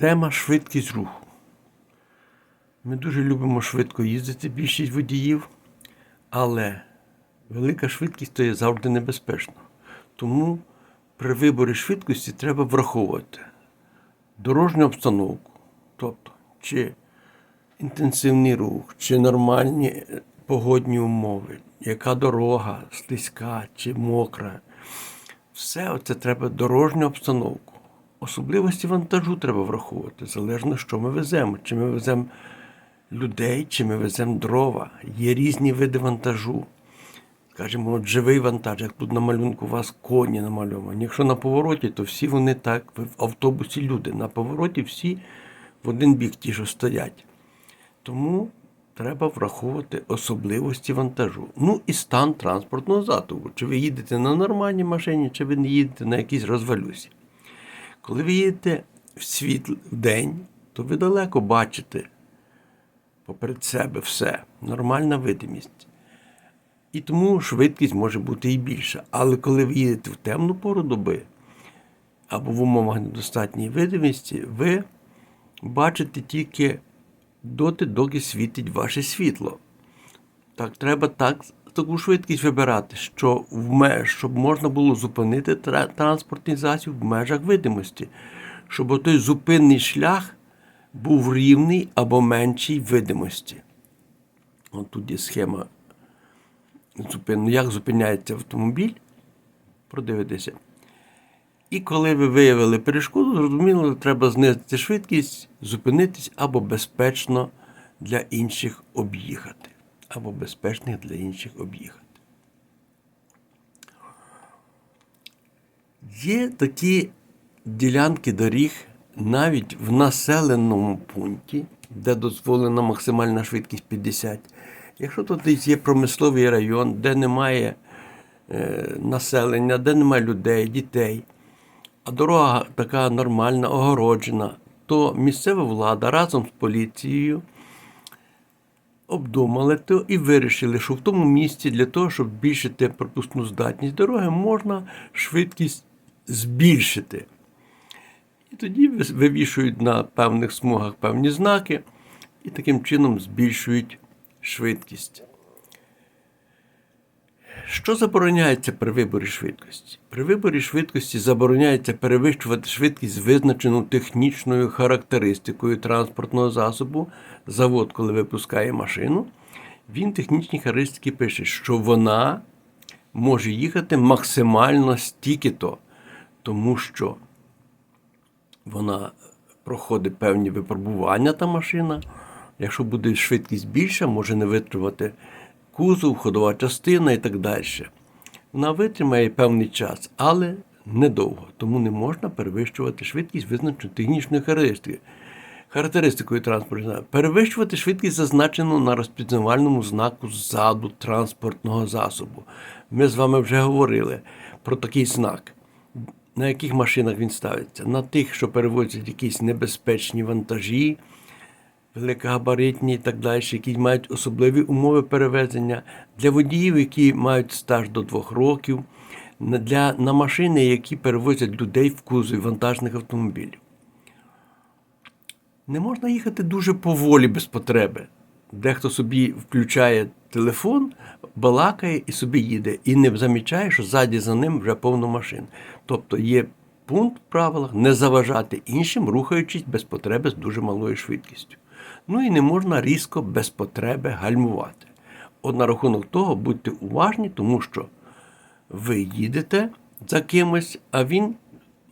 Тема швидкість руху. Ми дуже любимо швидко їздити, більшість водіїв, але велика швидкість то є завжди небезпечно. Тому при виборі швидкості треба враховувати дорожню обстановку, тобто чи інтенсивний рух, чи нормальні погодні умови, яка дорога, слизька чи мокра. Все це треба дорожню обстановку. Особливості вантажу треба враховувати, залежно, що ми веземо. Чи ми веземо людей, чи ми веземо дрова. Є різні види вантажу. Скажімо, от живий вантаж, як тут на малюнку у вас коні намальовані. Якщо на повороті, то всі вони так, в автобусі люди. На повороті всі в один бік ті, що стоять. Тому треба враховувати особливості вантажу. Ну і стан транспортного засобу. Чи ви їдете на нормальній машині, чи ви не їдете на якійсь розвалюсі. Коли ви їдете в світ в день, то ви далеко бачите поперед себе все, нормальна видимість. І тому швидкість може бути і більша. Але коли ви їдете в темну пору доби або в умовах недостатньої видимості, ви бачите тільки доти, доки світить ваше світло. Так, треба так, таку швидкість вибирати, що в меж, щоб можна було зупинити тра- транспортний засіб в межах видимості, щоб той зупинний шлях був рівний або меншій видимості. От тут є схема як зупиняється автомобіль. Продивитися. І коли ви виявили перешкоду, зрозуміло, треба знизити швидкість, зупинитись або безпечно для інших об'їхати. Або безпечних для інших об'їхати. Є такі ділянки доріг навіть в населеному пункті, де дозволена максимальна швидкість 50. Якщо тут є промисловий район, де немає е, населення, де немає людей, дітей, а дорога така нормальна, огороджена, то місцева влада разом з поліцією обдумали то і вирішили, що в тому місці для того, щоб збільшити пропускну здатність дороги, можна швидкість збільшити. І тоді вивішують на певних смугах певні знаки і таким чином збільшують швидкість. Що забороняється при виборі швидкості? При виборі швидкості забороняється перевищувати швидкість, визначену технічною характеристикою транспортного засобу. Завод, коли випускає машину, він технічні характеристики пише, що вона може їхати максимально стільки-то, тому що вона проходить певні випробування, та машина. Якщо буде швидкість більша, може не витримати кузов, ходова частина і так далі. Вона витримає певний час, але недовго. Тому не можна перевищувати швидкість, визначену технічною характеристикою. Характеристикою транспорту. Перевищувати швидкість зазначену на розпізнавальному знаку ззаду транспортного засобу. Ми з вами вже говорили про такий знак. На яких машинах він ставиться? На тих, що перевозять якісь небезпечні вантажі, великогабаритні і так далі, які мають особливі умови перевезення, для водіїв, які мають стаж до двох років, для, на машини, які перевозять людей в кузові вантажних автомобілів. Не можна їхати дуже поволі без потреби. Дехто собі включає телефон, балакає і собі їде, і не замічає, що ззаді за ним вже повно машин. Тобто є пункт в правилах не заважати іншим, рухаючись без потреби з дуже малою швидкістю. Ну і не можна різко без потреби гальмувати. От на рахунок того будьте уважні, тому що ви їдете за кимось, а він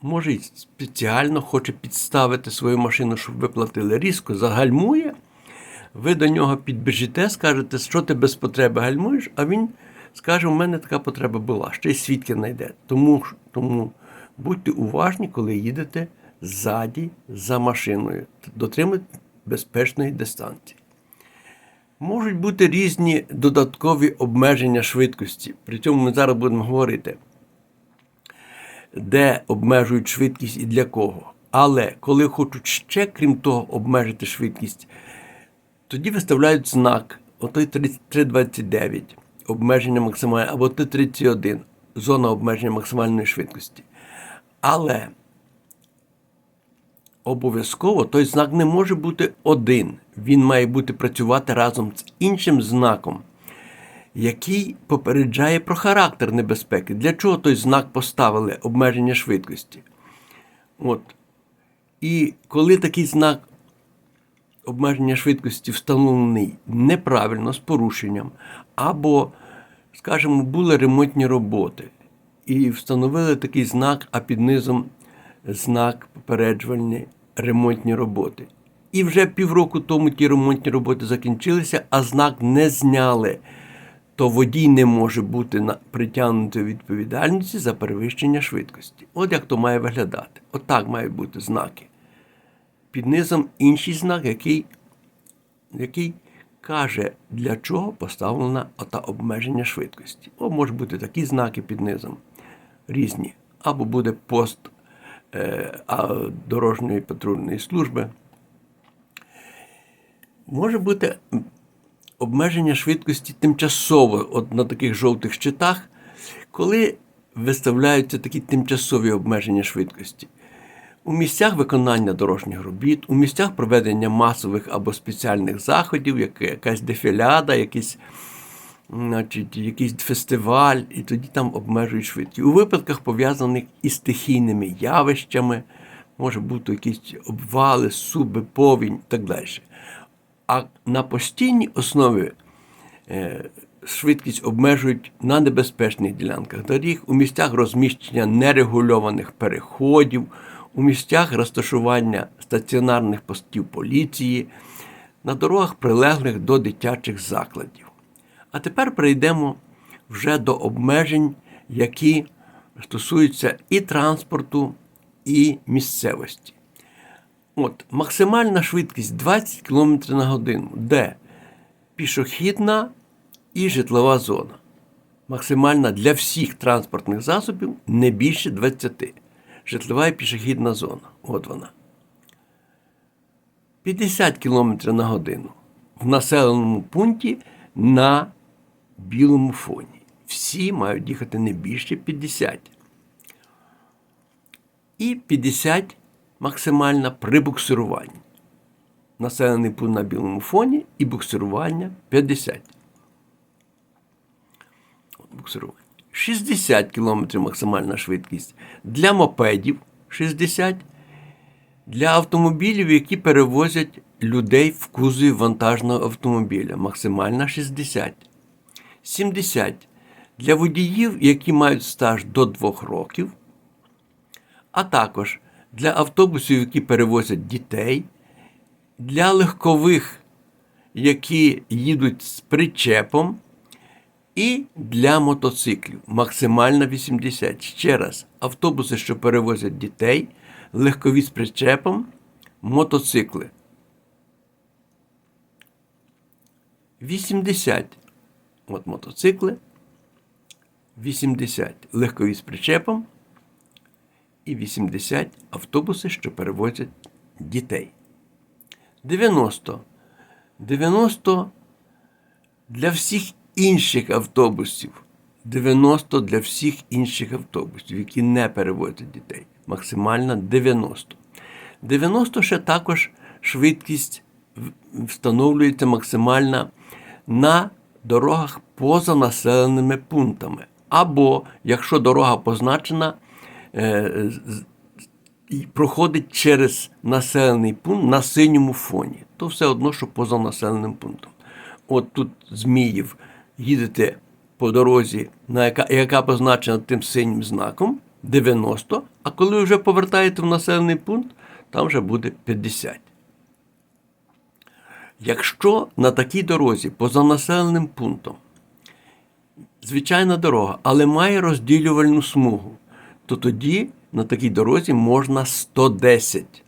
може спеціально хоче підставити свою машину, щоб ви платили. Різко загальмує, ви до нього підбіжите, скажете, що ти без потреби гальмуєш, а він скаже, у мене така потреба була, ще й свідки знайде. Тому, тому будьте уважні, коли їдете ззаді за машиною. Дотримуйтесь безпечної дистанції. Можуть бути різні додаткові обмеження швидкості. При цьому ми зараз будемо говорити, де обмежують швидкість і для кого. Але коли хочуть ще, крім того, обмежити швидкість, тоді виставляють знак, отой 329, обмеження максимальне, або Т31, зона обмеження максимальної швидкості. Але обов'язково той знак не може бути один. Він має бути працювати разом з іншим знаком, який попереджає про характер небезпеки. Для чого той знак поставили обмеження швидкості? От. І коли такий знак обмеження швидкості встановлений неправильно з порушенням, або, скажімо, були ремонтні роботи, і встановили такий знак, а під низом знак попереджувальні ремонтні роботи. І вже півроку тому ті ремонтні роботи закінчилися, а знак не зняли. То водій не може бути притягнутий відповідальності за перевищення швидкості. От як то має виглядати. От так мають бути знаки. Під низом інший знак, який який каже, для чого поставлено ота обмеження швидкості. О, можуть бути такі знаки під низом різні. Або буде пост дорожньої патрульної служби. Може бути обмеження швидкості тимчасово от на таких жовтих щитах, коли виставляються такі тимчасові обмеження швидкості. У місцях виконання дорожніх робіт, у місцях проведення масових або спеціальних заходів, як якась дефіляда, якийсь значить, якийсь фестиваль, і тоді там обмежують швидкість. У випадках, пов'язаних із стихійними явищами, може бути якісь обвали, суби, повінь і так далі. А на постійній основі е, швидкість обмежують на небезпечних ділянках доріг, у місцях розміщення нерегульованих переходів, у місцях розташування стаціонарних постів поліції, на дорогах, прилеглих до дитячих закладів. А тепер перейдемо вже до обмежень, які стосуються і транспорту, і місцевості. От, Максимальна швидкість 20 км на годину, де пішохідна і житлова зона. Максимальна для всіх транспортних засобів не більше 20. Житлова і пішохідна зона. От вона. 50 км на годину в населеному пункті на білому фоні. Всі мають їхати не більше 50. І 50 максимальна при буксируванні. Населений пункт на білому фоні і буксирування 50. Буксирування. 60 км максимальна швидкість. Для мопедів 60 для автомобілів, які перевозять людей в кузові вантажного автомобіля. Максимальна 60. 70 для водіїв, які мають стаж до 2 років, а також для автобусів, які перевозять дітей, для легкових, які їдуть з причепом, і для мотоциклів максимально 80. Ще раз, автобуси, що перевозять дітей, легкові з причепом, мотоцикли. 80 от мотоцикли, 80 легкові з причепом і 80 автобуси, що перевозять дітей. 90. 90 для всіх інших автобусів. 90 для всіх інших автобусів, які не перевозять дітей. Максимальна 90. 90 ще також швидкість встановлюється максимальна на дорогах поза населеними пунктами. Або якщо дорога позначена, е, проходить через населений пункт на синьому фоні, то все одно, що поза населеним пунктом. От тут Зміїв їдете по дорозі, на яка, яка позначена тим синім знаком 90, а коли вже повертаєте в населений пункт, там вже буде 50. Якщо на такій дорозі поза населеним пунктом звичайна дорога, але має розділювальну смугу, то тоді на такій дорозі можна 110.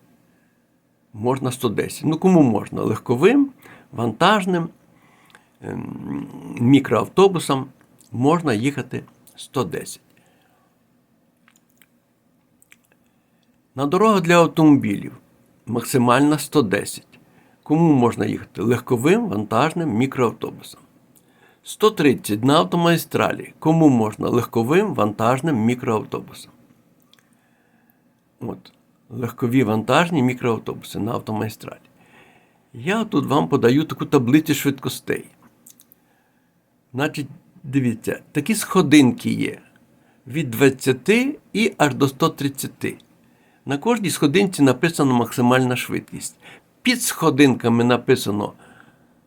Можна 110. Ну, кому можна? Легковим, вантажним, ем, мікроавтобусом можна їхати 110. На дорогах для автомобілів максимальна 110. Кому можна їхати? Легковим, вантажним, мікроавтобусом. 130 на автомагістралі. Кому можна легковим, вантажним мікроавтобусом. От. легкові вантажні мікроавтобуси на автомайстралі. Я тут вам подаю таку таблицю швидкостей. Значить, дивіться, такі сходинки є від 20 і аж до 130. На кожній сходинці написано максимальна швидкість. Під сходинками написано,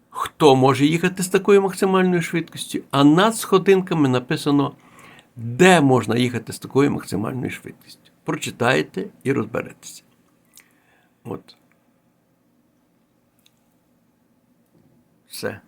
хто може їхати з такою максимальною швидкістю, а над сходинками написано, де можна їхати з такою максимальною швидкістю. Прочитаєте і розберетеся. От. Все.